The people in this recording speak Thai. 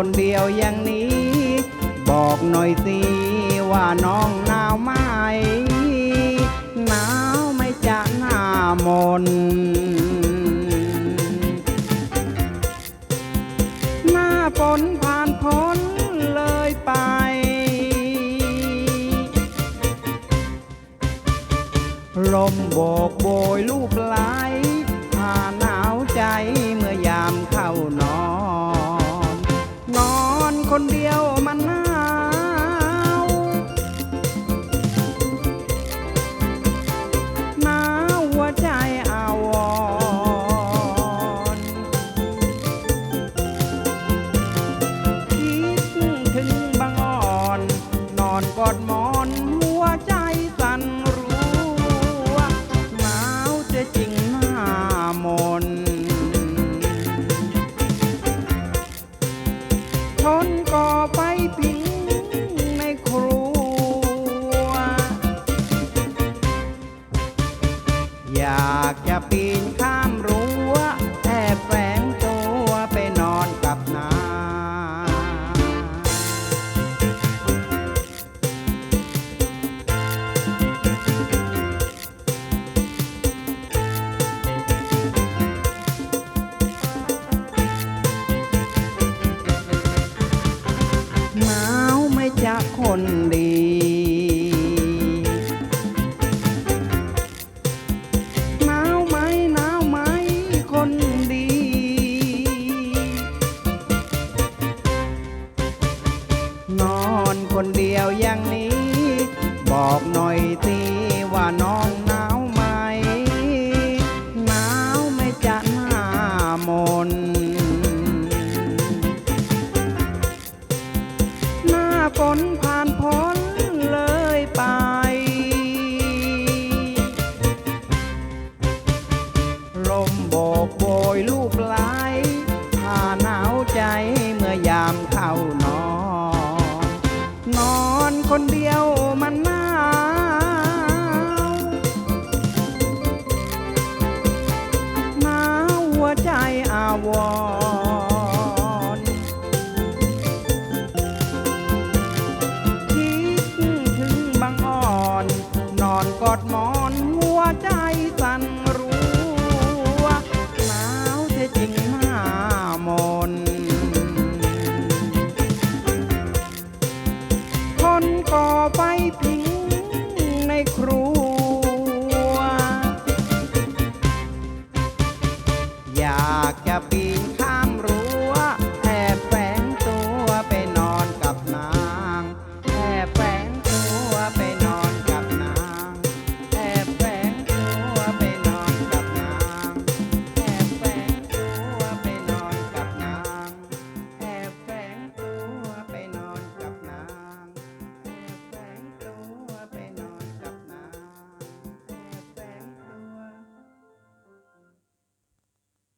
คนเดียวอย่างนี้ บอกหน่อยสิว่าน้องหนาวไหมหนาวไม่จะหน้ามนหน้าฝนผ่านพ้นเลยไป ลมโบกโบยลูกลาย อย่างนี้ บอกหน่อยสิว่าน้อง นเดียวมันหนาวหนาวหัวใจอาวร พริกในครัว อยากจะปี